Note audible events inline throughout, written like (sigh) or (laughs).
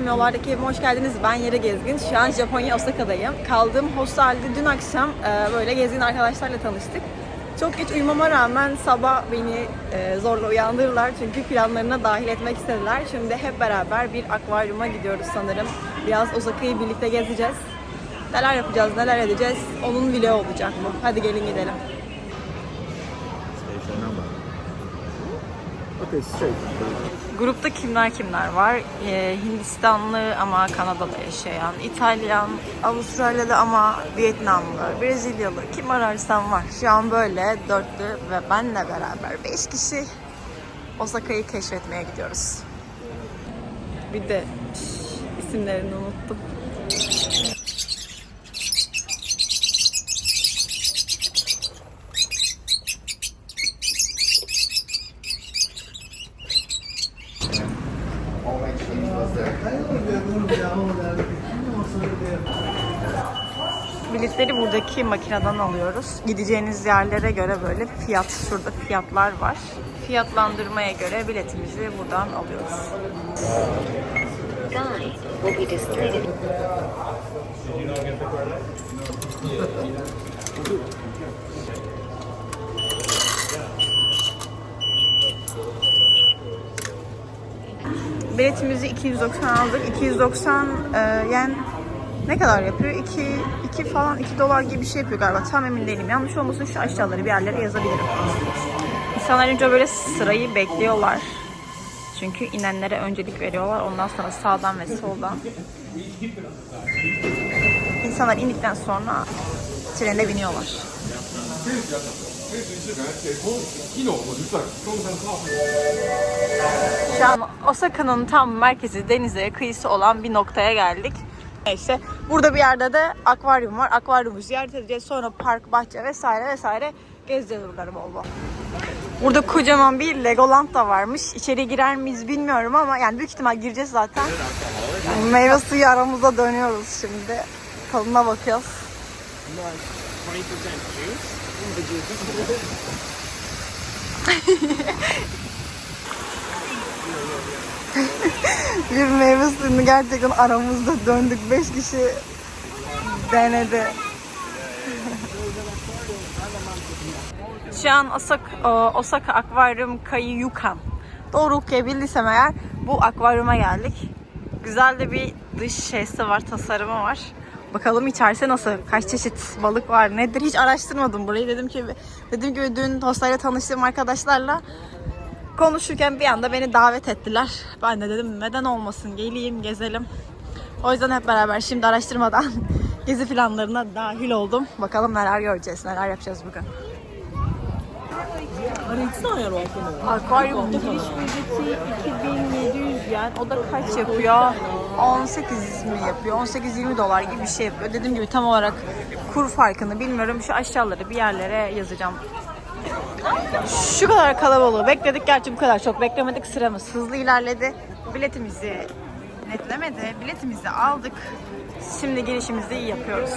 Instagram yollardaki evime hoş geldiniz. Ben Yere Gezgin. Şu an Japonya Osaka'dayım. Kaldığım hostelde dün akşam e, böyle gezgin arkadaşlarla tanıştık. Çok geç uyumama rağmen sabah beni e, zorla uyandırırlar çünkü planlarına dahil etmek istediler. Şimdi hep beraber bir akvaryuma gidiyoruz sanırım. Biraz Osaka'yı birlikte gezeceğiz. Neler yapacağız, neler edeceğiz onun vlogu olacak bu. Hadi gelin gidelim. Okay, straight. Grupta kimler kimler var? Ee, Hindistanlı ama Kanada'da yaşayan, İtalyan, Avustralyalı ama Vietnamlı, Brezilyalı kim ararsan var. Şu an böyle dörtlü ve benle beraber beş kişi Osaka'yı keşfetmeye gidiyoruz. Bir de şş, isimlerini unuttum. Biletleri buradaki makineden alıyoruz. Gideceğiniz yerlere göre böyle fiyat, şurada fiyatlar var. Fiyatlandırmaya göre biletimizi buradan alıyoruz. Biletimizi 290 aldık. 290 e, yen ne kadar yapıyor? 2, 2 falan 2 dolar gibi bir şey yapıyor galiba. Tam emin değilim. Yanlış olmasın şu aşağıları bir yerlere yazabilirim. İnsanlar önce böyle sırayı bekliyorlar. Çünkü inenlere öncelik veriyorlar. Ondan sonra sağdan ve soldan. İnsanlar indikten sonra trene biniyorlar. Şu an Osaka'nın tam merkezi denize kıyısı olan bir noktaya geldik. İşte burada bir yerde de akvaryum var. Akvaryumu ziyaret edeceğiz. Sonra park, bahçe vesaire vesaire gezeceğiz buraları bol bol. Burada kocaman bir Legoland da varmış. İçeri girer miyiz bilmiyorum ama yani büyük ihtimal gireceğiz zaten. Meyve suyu aramızda dönüyoruz şimdi. Tadına bakıyoruz. (laughs) (laughs) bir meyve suyunu gerçekten aramızda döndük. Beş kişi denedi. Şu an Osaka, Osaka Akvaryum Kaiyukan. Doğru okuyabildiysem eğer bu akvaryuma geldik. Güzel de bir dış şeysi var, tasarımı var. Bakalım içerisi nasıl? Kaç çeşit balık var? Nedir? Hiç araştırmadım burayı. Dedim ki dedim ki dün hostayla tanıştığım arkadaşlarla konuşurken bir anda beni davet ettiler. Ben de dedim neden olmasın geleyim gezelim. O yüzden hep beraber şimdi araştırmadan (laughs) gezi planlarına dahil oldum. Bakalım neler göreceğiz, neler yapacağız bugün. Akvaryum giriş ücreti 2700 yen. O da kaç yapıyor? 18 mi yapıyor? 18-20 dolar gibi bir şey yapıyor. Dediğim gibi tam olarak kur farkını bilmiyorum. Şu aşağılara bir yerlere yazacağım şu kadar kalabalığı bekledik. Gerçi bu kadar çok beklemedik. Sıramız hızlı ilerledi. Biletimizi netlemedi. Biletimizi aldık. Şimdi girişimizi yapıyoruz.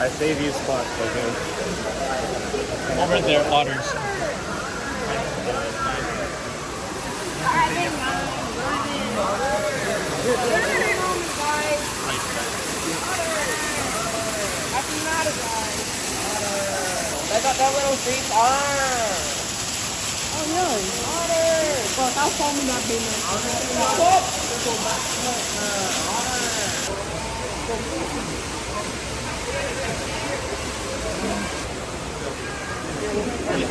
I say these spots, okay? Over there, otters. They got that little big arm. Oh, really? Otter. How come we not being? Otter. Otter. Otter.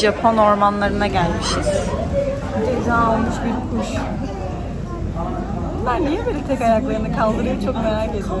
Japon ormanlarına gelmişiz. Ceza almış bir kuş. Ben niye böyle tek ayaklarını kaldırıyor çok merak ediyorum.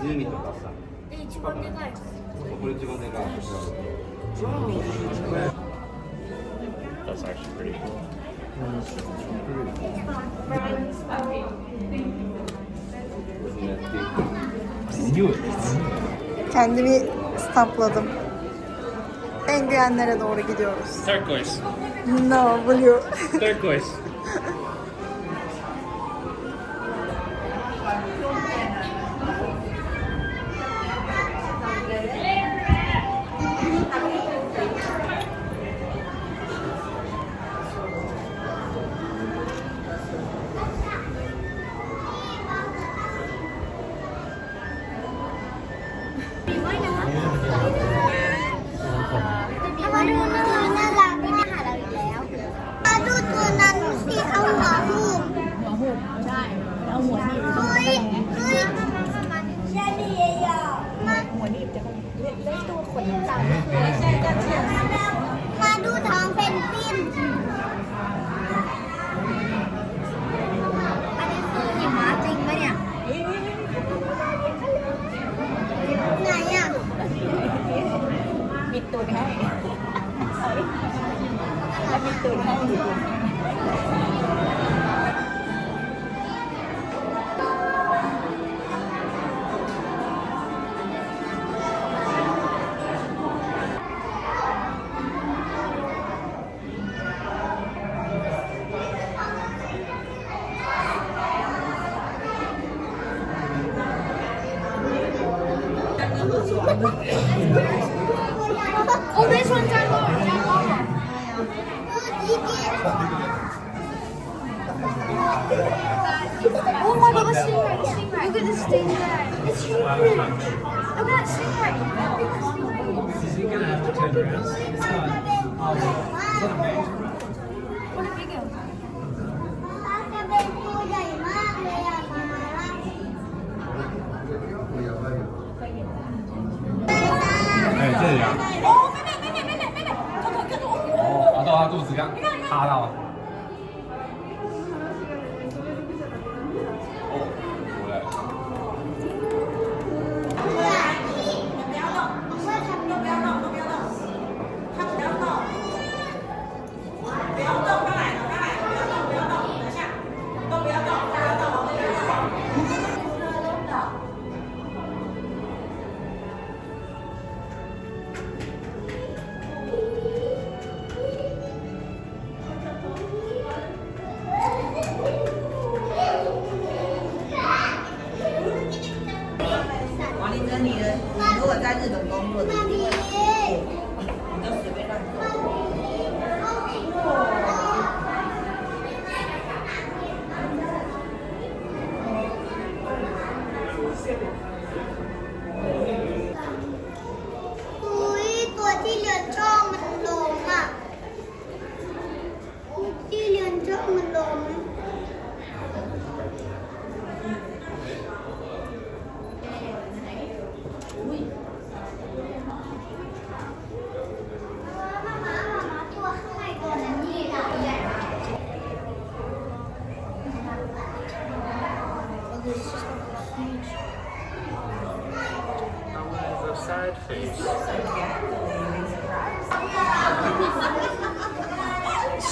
Zimmi to pasa. E ci vuole dai. Oppure ci vuole dai. That's actually pretty cool. Kendimi stapladım. Penguenlere doğru gidiyoruz. Turquoise. No, blue. Turquoise. มาดูน่ารักน่ารักนี่มาหาเราอีกแล้วมาดูตัวนั้นสิเอาหัวหูบหัวหูบใช่เอาหัวหนีบเฮ้ยเฮ้ยแค่นี้เองอะมาหัวหนีบจะเล่นตัวขนต่า Oh. Oh my god, a stingray! Look at the stingray! It's huge! Look at that stingray! What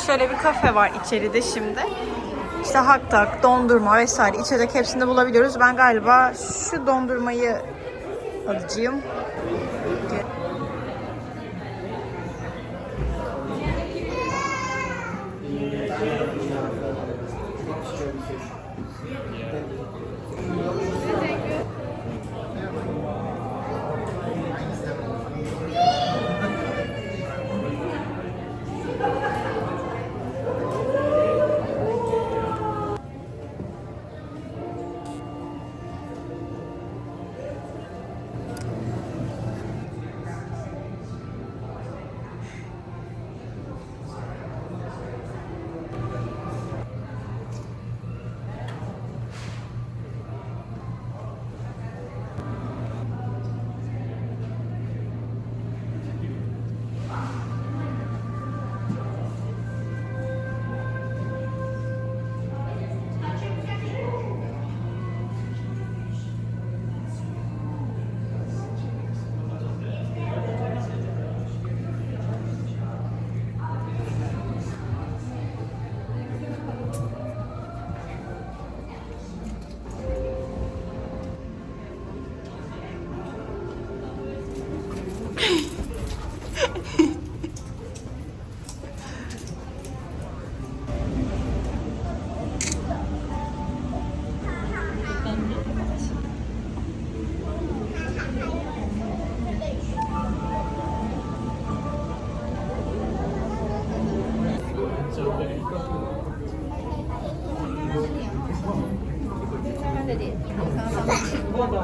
Şöyle bir kafe var içeride şimdi. İşte hak tak, dondurma vesaire içecek hepsini bulabiliyoruz. Ben galiba şu dondurmayı alacağım.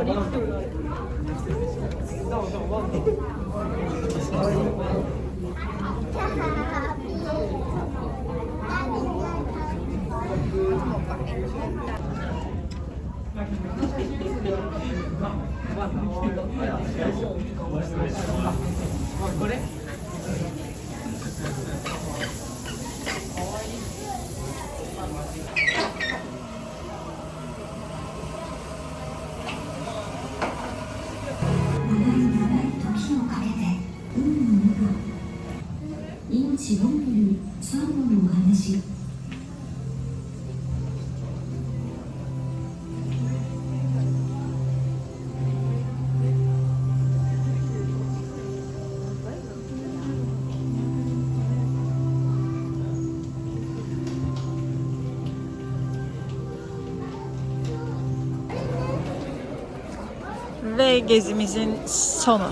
リオンとか Ve gezimizin sonu.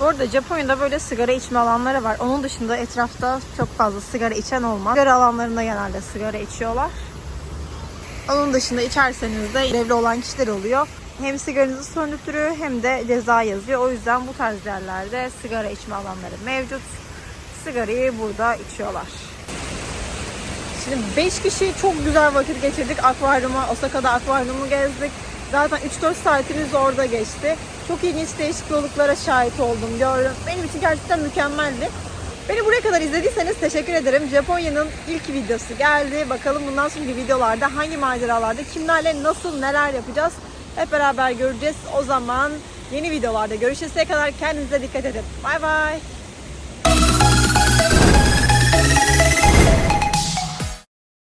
Bu arada Japonya'da böyle sigara içme alanları var. Onun dışında etrafta çok fazla sigara içen olmaz. Sigara alanlarında genelde sigara içiyorlar. Onun dışında içerseniz de görevli olan kişiler oluyor. Hem sigaranızı söndürtürüyor hem de ceza yazıyor. O yüzden bu tarz yerlerde sigara içme alanları mevcut. Sigarayı burada içiyorlar. Şimdi 5 kişi çok güzel vakit geçirdik akvaryuma. Osaka'da akvaryumu gezdik. Zaten 3-4 saatimiz orada geçti. Çok ilginç değişikliklara şahit oldum, gördüm. Benim için gerçekten mükemmeldi. Beni buraya kadar izlediyseniz teşekkür ederim. Japonya'nın ilk videosu geldi. Bakalım bundan sonraki videolarda hangi maceralarda kimlerle nasıl neler yapacağız hep beraber göreceğiz. O zaman yeni videolarda görüşünceye kadar kendinize dikkat edin. Bay bay.